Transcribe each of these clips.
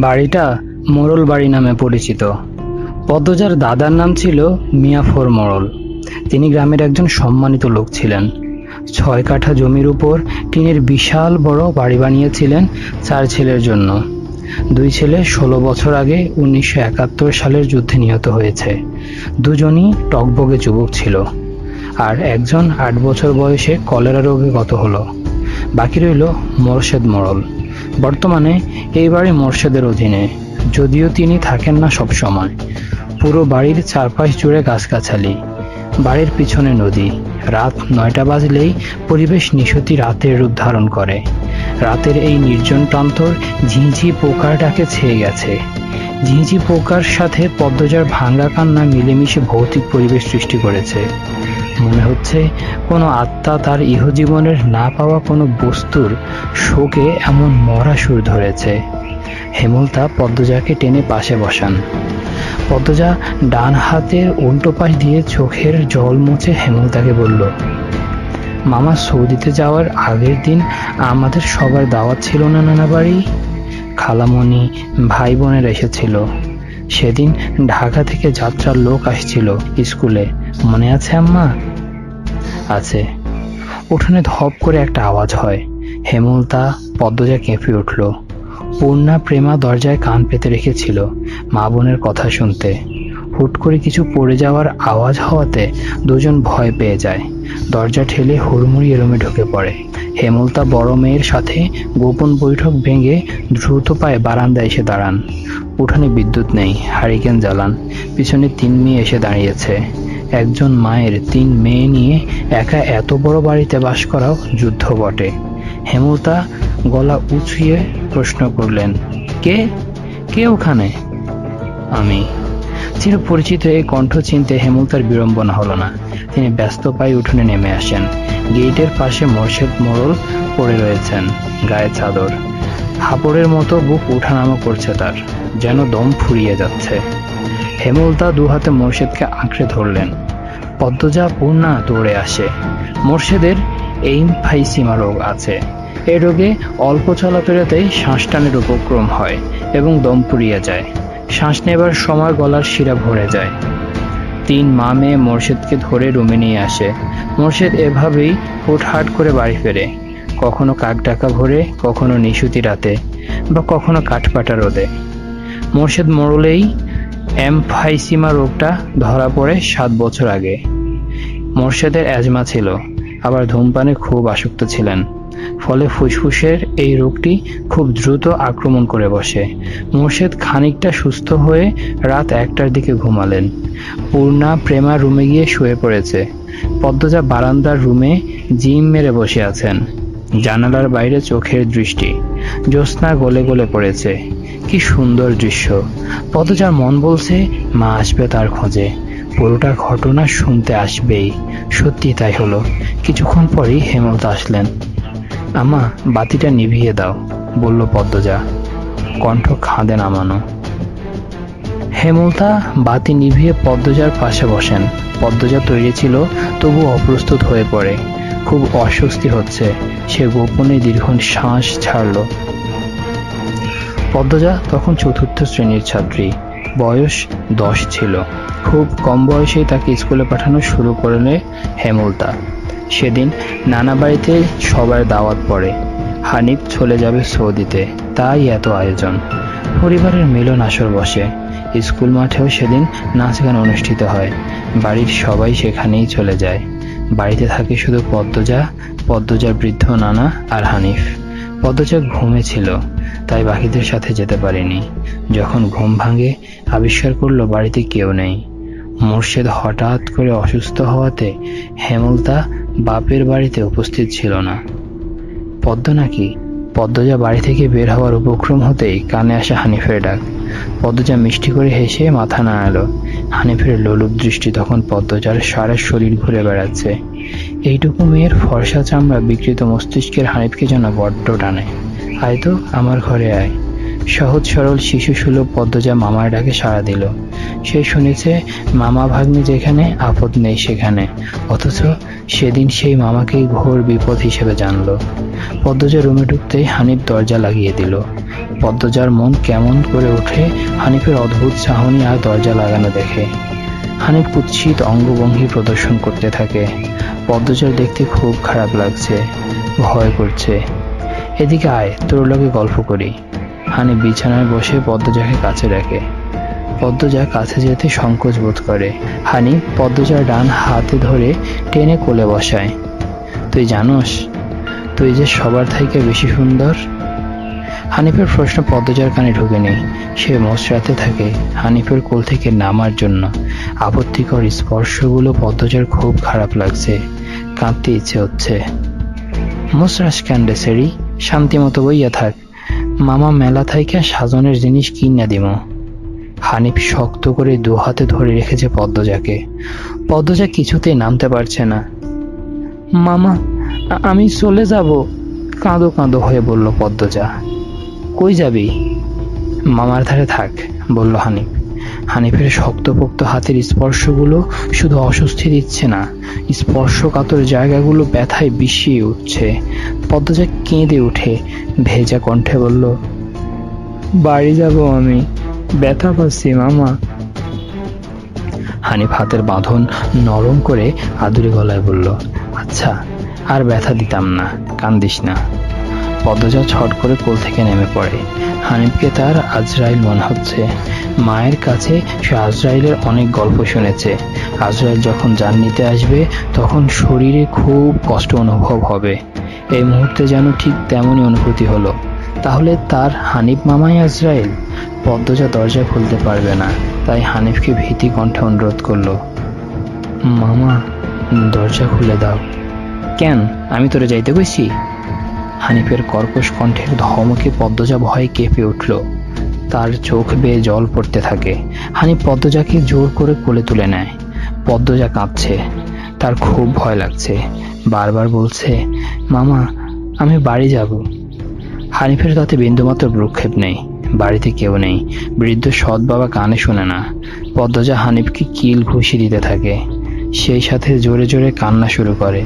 বাড়িটা মোড়ল বাড়ি নামে পরিচিত। পদ্মজার দাদার নাম ছিল মিয়াফর মোড়ল তিনি গ্রামের একজন সম্মানিত লোক ছিলেন। ছয় কাঠা জমির উপর টিনের বিশাল বড় বাড়ি বানিয়েছিলেন চার ছেলের জন্য। দুই ছেলে ষোলো বছর আগে উনিশশো একাত্তর সালের যুদ্ধে নিহত হয়েছে। দুজনই টকবগে যুবক ছিল। আর একজন আট বছর বয়সে কলেরা রোগে গত হলো। বাকি রইল মোরশেদ মোড়ল বর্তমানে এই বাড়ি মোর্শেদের অধীনে। যদিও তিনি থাকেন না সব সময়। পুরো বাড়ির চারপাশ জুড়ে গাছগাছালি। বাড়ির পিছনে নদী। রাত নয়টা বাজলেই পরিবেশ নিশতি রাতের রূপ ধারণ করে। রাতের এই নির্জন প্রান্তর ঝিঁঝি পোকার ডাকে ছেয়ে গেছে। ঝিঁঝি পোকার সাথে পদ্মজার ভাঙ্গা কান্না মিলেমিশে ভৌতিক পরিবেশ সৃষ্টি করেছে। মনে হচ্ছে কোনো আত্মা তার ইহজীবনের না পাওয়া কোনো বস্তুর শোকে এমন মরা সুর ধরেছে। হেমলতা পদ্মজাকে টেনে পাশে বসান। পদ্মজা ডান হাতের উল্টো পাশ দিয়ে চোখের জল মুছে হেমলতাকে বলল, মামা, সৌদিতে যাওয়ার আগের দিন আমাদের সবার দাওয়াত ছিল না নানা বাড়ি খালামণি ভাই বোনের এসেছিল। সেদিন ঢাকা থেকে যাত্রার লোক আসছিল স্কুলে। মনে আছে, আম্মা? আছে। উঠোনে ধপ করে একটা আওয়াজ হয়। হেমলতা পদ্মজা কেঁপে উঠল। পূর্ণা প্রেমা দরজায় কান পেতে রেখেছিল মা বোনের কথা শুনতে। হুট করে কিছু পড়ে যাওয়ার আওয়াজ হওয়াতে দুজন ভয় পেয়ে যায়। দরজা ঠেলে হুড়মুড়ি এরমে ঢুকে পড়ে। হেমলতা বড় মেয়ের সাথে গোপন বৈঠক ভেঙে দ্রুত পায়ে বারান্দায় এসে দাঁড়ান। উঠানে বিদ্যুৎ নেই, হারিকেন জ্বালান। পিছনে তিন মেয়ে এসে দাঁড়িয়েছে। একজন মায়ের তিন মেয়ে নিয়ে একা এত বড় বাড়িতে বাস করাও যুদ্ধ বটে। হেমলতা গলা উঁচিয়ে প্রশ্ন করলেন, কে? কে ওখানে? আমি। চিরপরিচিত এই কণ্ঠ চিনতে হেমলতার বিড়ম্বনা হলো না। তিনি ব্যস্ত পায়ে উঠোনে নেমে আসেন। গেটের পাশে মোর্শেদ মোড়ল পড়ে রয়েছেন, গায়ে চাদর। হাপড়ের মতো বুক উঠানামা করছে তার, যেন দম ফুরিয়ে যাচ্ছে। হেমলতা দু হাতে মোর্শেদকে আঁকড়ে ধরলেন। পদ্মজা পূর্ণা দৌড়ে আসে। মোর্শেদের এইমফাইসিমা রোগ আছে। এই রোগে অল্প চলাফেরাতেই শ্বাস টানের উপক্রম হয় এবং দম পুড়িয়ে যায়। শ্বাস নেবার সময় গলার শিরা ভরে যায়। তিন মা মেয়ে মোর্শেদকে ধরে রুমে নিয়ে আসে। মোর্শেদ এভাবেই হুটহাট করে বাড়ি ফেরে। কখনো কাক ডাকা ভরে, কখনো নিশুতি রাতে বা কখনো কাঠপাটা রোদে। মোর্শেদ মোড়লেই এমফাইসিমা রোগটা ধরা পড়ে সাত বছর আগে। মোর্শেদের অ্যাজমা ছিল, আবার ধূমপানে খুব আসক্ত ছিলেন। ফলে ফুসফুসের এই রোগটি খুব দ্রুত আক্রমণ করে বসে। মোর্শেদ খানিকটা সুস্থ হয়ে রাত একটার দিকে ঘুমালেন। পূর্ণা প্রেমা রুমে গিয়ে শুয়ে পড়েছে। পদ্মজা বারান্দার রুমে জিম মেরে বসে আছেন। জানালার বাইরে চোখের দৃষ্টি। জ্যোৎস্না গলে গলে পড়েছে। কি সুন্দর দৃশ্য। পদজার মন বলছে, মা আসবে তার খোঁজে। পুরোটা ঘটনা শুনতে আসবেই। সত্যি তাই হলো। কিছুক্ষণ পরই হেমন্ত আসলেন। আমা বাতিটা নিভিয়ে দাও, বলল পদ্মজা। কণ্ঠ খাঁদে নামানো। হেমলতা বাতি নিভিয়ে পদ্মজার পাশে বসেন। পদ্মজা তৈরি ছিল, তবু অপ্রস্তুত হয়ে পড়ে। খুব অস্বস্তি হচ্ছে। সে গোপনে দীর্ঘ শ্বাস ছাড়ল। পদ্মজা তখন চতুর্থ শ্রেণির ছাত্রী। বয়স দশ ছিল। খুব কম বয়সেই তাকে স্কুলে পাঠানো শুরু করলে হেমলতা। সেদিন নানা বাড়িতে সবার দাওয়াত পড়ে। হানিফ চলে যাবে সৌদিতে। তাই এত আয়োজন। পরিবারের মিলন আসর বসে। স্কুল মাঠেও সেদিন নাচ গান অনুষ্ঠিত হয়। বাড়ির সবাই সেখানেই চলে যায়। বাড়িতে থাকে শুধু পদ্মজা, পদ্মজার বৃদ্ধ নানা আর হানিফ। পদ্মজা ঘুমেছিল তাই বাকিদের সাথে যেতে পারেনি। যখন ঘুম ভাঙে, আবিষ্কার করল বাড়িতে কেউ নেই। মোর্শেদ হঠাৎ করে অসুস্থ হওয়াতে হেমলতা বাপের বাড়িতে উপস্থিত ছিল না। পদ্ম নাকি? পদ্মজা বাড়ি থেকে বের হওয়ার উপক্রম হতেই কানে আসা হানিফের ডাক। পদ্মজা মিষ্টি করে হেসে মাথা নাড়ালো। হানিফের লোলুপ দৃষ্টি তখন পদ্মজার সারা শরীর ঘুরে বেড়াচ্ছে। এইটুকু মেয়ের ফর্সা চামড়া বিকৃত মস্তিষ্কের হানিফকে যেন বড্ড টানে। আয় তো, আমার ঘরে আয়। সহজ সরল শিশু সুলভ পদ্মজা মামার ডাকে সাড়া দিল। সে শুনেছে, মামা ভাগ্নে যেখানে, আপদ নেই সেখানে। অথচ সেদিন সেই মামাকেই ঘোর বিপদ হিসেবে জানলো। পদ্মজা রুমে ঢুকতেই হানিফ দরজা লাগিয়ে দিল। পদ্মজার মন কেমন করে ওঠে, হানিফের অদ্ভুত চাহনি আর দরজা লাগানো দেখে। হানিফ কুৎসিত অঙ্গভঙ্গি প্রদর্শন করতে থাকে। পদ্মজার দেখতে খুব খারাপ লাগছে, ভয় করছে। এদিকে আয়, তোর লগে গল্প করি। হানি বিছানায় বসে পদ্মজাকে কাছে রাখে পদ্মজা কাছে যেতে সংকোচ বোধ করে। হানি পদ্মজার ডান হাতে ধরে টেনে কোলে বসায়। তুই জানোস, তুই যে সবার থেকে বেশি সুন্দর? হানিফের প্রশ্ন পদ্মজার কানে ঢুকেনি। সে মশরাতে থাকে হানিফের কোল থেকে নামার জন্য। আপত্তিকর স্পর্শগুলো পদ্মজার খুব খারাপ লাগছে। কাঁদতে ইচ্ছে হচ্ছে। মশরাস ক্যান্ডে শান্তি মতো বইয়া থাক। মামা মেলা থাইকা সাজনের জিনিস কিনা দিম। হানিফ শক্ত করে দু হাতে ধরে রেখেছে পদ্মজাকে। পদ্মজা কিছুতে নামতে পারছে না। মামা আমি চলে যাব, কাঁদো কাঁদো হয়ে বলল পদ্মজা। কই যাবি? মামার ধারে থাক, বলল হানিফ। হানিফের শক্তপোক্ত হাতের স্পর্শগুলো শুধু অস্বস্তি দিচ্ছে না স্পর্শকাতর জায়গাগুলো ব্যথায় বিষিয়ে উঠছে। পদ্মজা কেঁদে উঠে, ভেজা কণ্ঠে বলল, বাড়ি যাব আমি। ব্যথা পাচ্ছি, মামা। হানিফ হাতের বাঁধন নরম করে আদুরি গলায় বলল আচ্ছা আর ব্যথা দিতাম না, কান্দিস না। পদ্মজা ছট করে কোল থেকে নেমে পড়ে। হানিফকে তার আজরাইল মনে হচ্ছে। মায়ের কাছে সে আজরাইলের অনেক গল্প শুনেছে। আজরাইল যখন জান নিতে আসবে, তখন শরীরে খুব কষ্ট অনুভব হবে। এই মুহূর্তে যেন ঠিক তেমনই অনুভূতি হলো। তাহলে তার হানিফ মামাই আজরাইল? পদ্মজা দরজা খুলতে পারবে না। তাই হানিফকে ভীতি কণ্ঠে অনুরোধ করল, মামা, দরজা খুলে দাও। কেন? আমি তোরে যাইতে কইছি? হানিফের কর্কশ কণ্ঠের ধমকে পদ্মজা ভয়ে কেঁপে উঠল। তার চোখ বেয়ে জল পড়তে থাকে। হানিফ পদ্মজাকে জোর করে কোলে তুলে নেয়। পদ্মজা কাঁদছে তার খুব ভয় লাগছে। বারবার বলছে, মামা, আমি বাড়ি যাব। হানিফের তাতে বিন্দুমাত্র ভ্রুক্ষেপ নেই। বাড়িতে কেউ নেই। বৃদ্ধ সৎ বাবা কানে শোনে না। পদ্মজা হানিফকে কিল ঘুষি দিতে থাকে। সেই সাথে জোরে জোরে কান্না শুরু করে।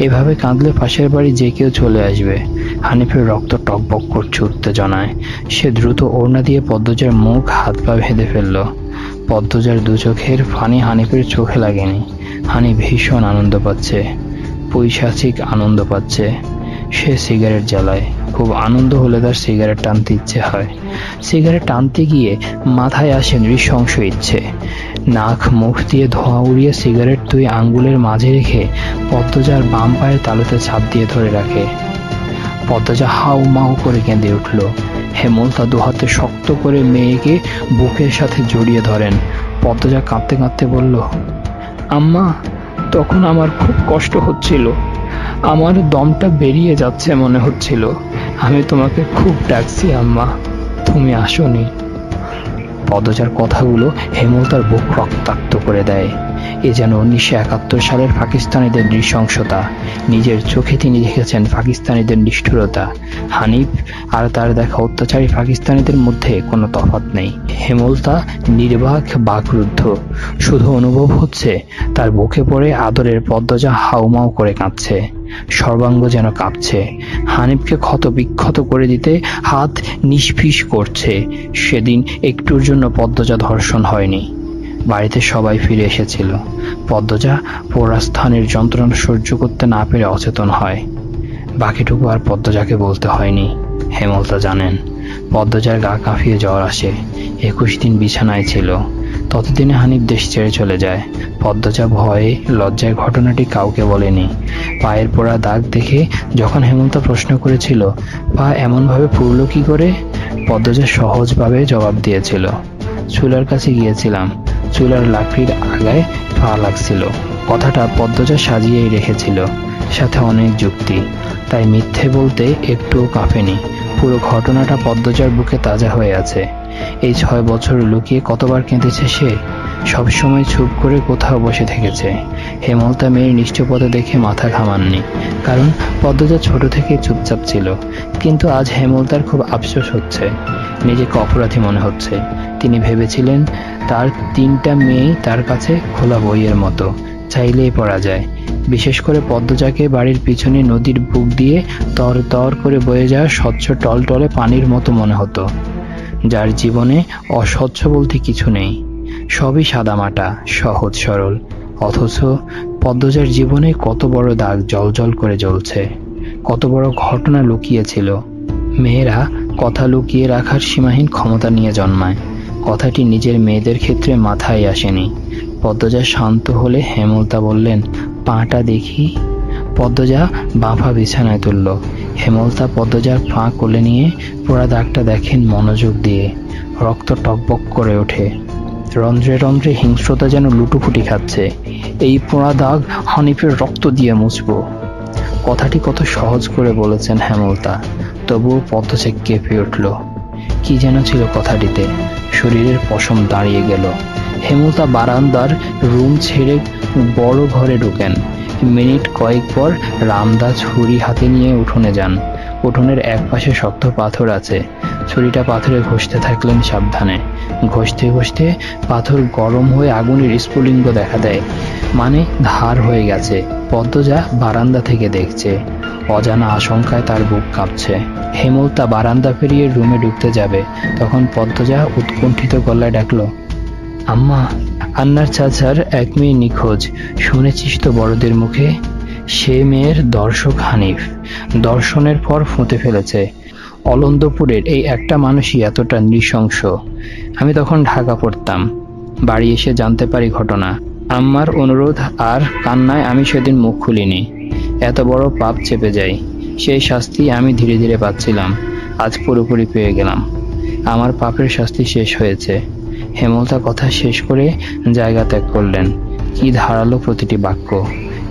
এভাবে কাঁদলে পাশের বাড়ি যে কেউ চলে আসবে। হানিফের রক্ত টকবক করছে উত্তেজনায়। সে দ্রুত ওড়না দিয়ে পদ্মজার মুখ, হাত পা ভেদে ফেলল। পদ্মজার দু চোখের ফানি হানিফের চোখে লাগেনি। হানি ভীষণ আনন্দ পাচ্ছে। পৈশাচিক আনন্দ পাচ্ছে। সে সিগারেট জ্বালায়। খুব আনন্দ হলে তার সিগারেট টানতে ইচ্ছে হয়। সিগারেট টানতে গিয়ে মাথায় আসে নৃশংস ইচ্ছে। নাক, মুখ দিয়ে ধোঁয়া উড়িয়ে সিগারেট দুই আঙ্গুলের মাঝে রেখে পদ্মজার বাম পায়ের তালুতে ছাপ দিয়ে ধরে রাখে। পদ্মজা হাউ মাউ করে কেঁদে উঠল। হেমলতা দুহাতে শক্ত করে মেয়েকে বুকের সাথে জড়িয়ে ধরেন। পদ্মজা কাঁদতে কাঁদতে বলল, আম্মা, তখন আমার খুব কষ্ট হচ্ছিল। আমার দমটা বেরিয়ে যাচ্ছে মনে হচ্ছিল। আমি তোমাকে খুব ডাকছি, আম্মা। তুমি আসোনি। পদজার কথাগুলো হেমলতার বুক রক্তাক্ত করে দেয়। এ যেন উনিশশো একাত্তর সালের পাকিস্তানিদের নৃশংসতা। নিজের চোখে তিনি দেখেছেন পাকিস্তানিদের নিষ্ঠুরতা। হানিফ আর তার দেখা অত্যাচারী পাকিস্তানিদের মধ্যে কোনো তফাৎ নেই। হেমলতা নির্বাক, বাকরুদ্ধ। শুধু অনুভব হচ্ছে, তার বুকে পড়ে আদরের পদ্মজা হাউমাউ করে কাঁদছে। সর্বাঙ্গ যেন কাঁপছে। হানিফকে ক্ষত বিক্ষত করে দিতে হাত নিষ্ফিস করছে। সেদিন একটুর জন্য পদ্মজা ধর্ষণ হয়নি। বাড়িতে সবাই ফিরে এসেছিল। পদ্মজা পোড়াস্থানের যন্ত্রণা সহ্য করতে না পেরে অচেতন হয়। বাকিটুকু আর পদ্মজাকে বলতে হয়নি, হেমলতা জানেন। পদ্মজার গা কাঁপিয়ে জ্বর আসে। একুশ দিন বিছানায় ছিল। ততদিনে হানিফ দেশ ছেড়ে চলে যায়। পদ্মজা ভয়ে লজ্জায় ঘটনাটি কাউকে বলেনি। পায়ের পোড়া দাগ দেখে যখন হেমন্ত প্রশ্ন করেছিল, পা এমনভাবে পুরল কি করে? পদ্মজা সহজভাবে জবাব দিয়েছিল, চুলার কাছে গিয়েছিলাম। চুলার লাকড়ির আগায় পা লাগছিল। কথাটা পদ্মজা সাজিয়েই রেখেছিল, সাথে অনেক যুক্তি। তাই মিথ্যে বলতে একটুও কাঁপেনি। পুরো ঘটনাটা পদ্মজার বুকে তাজা হয়ে আছে। এই ছয় বছর লুকিয়ে কতবার কেঁদেছে সে? সবসময় চুপ করে কোথাও বসে থেকেছে। হেমলতা মেয়ের নিশ্চপদে দেখে মাথা ঘামাননি, কারণ পদ্মজা ছোট থেকে চুপচাপ ছিল। কিন্তু আজ হেমলতার খুব আফসোস হচ্ছে। নিজেকে অপরাধী মনে হচ্ছে। তিনি ভেবেছিলেন, তার তিনটা মেয়েই তার কাছে খোলা বইয়ের মতো। চাইলেই পড়া যায়। বিশেষ করে পদ্মজাকে বাড়ির পিছনে নদীর বুক দিয়ে তর তর করে বয়ে যাওয়া স্বচ্ছ টলটলে পানির মতো মনে হতো। যার জীবনে অস্বচ্ছ বলতে কিছু নেই। সবই সাদামাটা, সহজ সরল। অথচ পদ্মজার জীবনে কত বড় দাগ জলজল করে জ্বলছে। কত বড় ঘটনা লুকিয়েছিল। মেয়েরা কথা লুকিয়ে রাখার সীমাহীন ক্ষমতা নিয়ে জন্মায়। কথাটি নিজের মেয়েদের ক্ষেত্রে মাথায় আসেনি। পদ্মজা শান্ত হলে হেমলতা বললেন, পাটা দেখি? পদ্মজা বাঁফা বিছানায় তুলল। হেমলতা পদ্মজার পা কোলে নিয়ে পোড়া দাগটা দেখেন মনোযোগ দিয়ে। রক্ত টকবক করে ওঠে। রন্ধ্রে রন্ধ্রে হিংস্রতা যেন লুটুপুটি খাচ্ছে। এই পোড়া দাগ হানিফের রক্ত দিয়ে মুছবো। কথাটি কত সহজ করে বলেছেন হেমলতা। তবুও পদ্মচেক কেঁপে উঠল। কি যেন ছিল কথাটিতে। শরীরের পশম দাঁড়িয়ে গেল। হেমলতা বারান্দার রুম ছেড়ে বড় ঘরে ঢুকেন। মিনিট কয়েক পর রামদা ছুরি হাতে নিয়ে উঠোনে যান। উঠোনের এক পাশে শক্ত পাথর আছে। ছুরিটা পাথরে ঘষতে থাকলেন সাবধানে। ঘষতে ঘষতে পাথর গরম হয়ে আগুনের স্ফুলিঙ্গ দেখা দেয়। মানে ধার হয়ে গেছে। পদ্মজা বারান্দা থেকে দেখছে। অজানা আশঙ্কায় তার বুক কাঁপছে। হেমলতা বারান্দা পেরিয়ে রুমে ঢুকতে যাবে। তখন পদ্মজা উৎকণ্ঠিত গলায় ডাকলো, আম্মা আন্নার চাচার এক মেয়ে নিখোঁজ। শুনেছিস তো বড়দের মুখে? সে মেয়ের দর্শক হানিফ। দর্শনের পর ফুঁতে ফেলেছে। অলন্দপুরের এই একটা মানুষই এতটা নৃশংস। আমি তখন ঢাকা পড়তাম। বাড়ি এসে জানতে পারি ঘটনা। আম্মার অনুরোধ আর কান্নায় আমি সেদিন মুখ খুলিনি। এত বড় পাপ চেপে যাই। সেই শাস্তি আমি ধীরে ধীরে পাচ্ছিলাম। আজ পুরোপুরি পেয়ে গেলাম। আমার পাপের শাস্তি শেষ হয়েছে। হেমলতা কথা শেষ করে জায়গা ত্যাগ করলেন। কি ধারালো প্রতিটি বাক্য।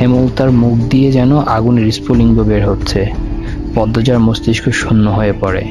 হেমলতার মুখ দিয়ে যেন আগুনের স্ফুলিঙ্গ বের হচ্ছে। পদ্মজার মস্তিষ্ক শূন্য হয়ে পড়ে।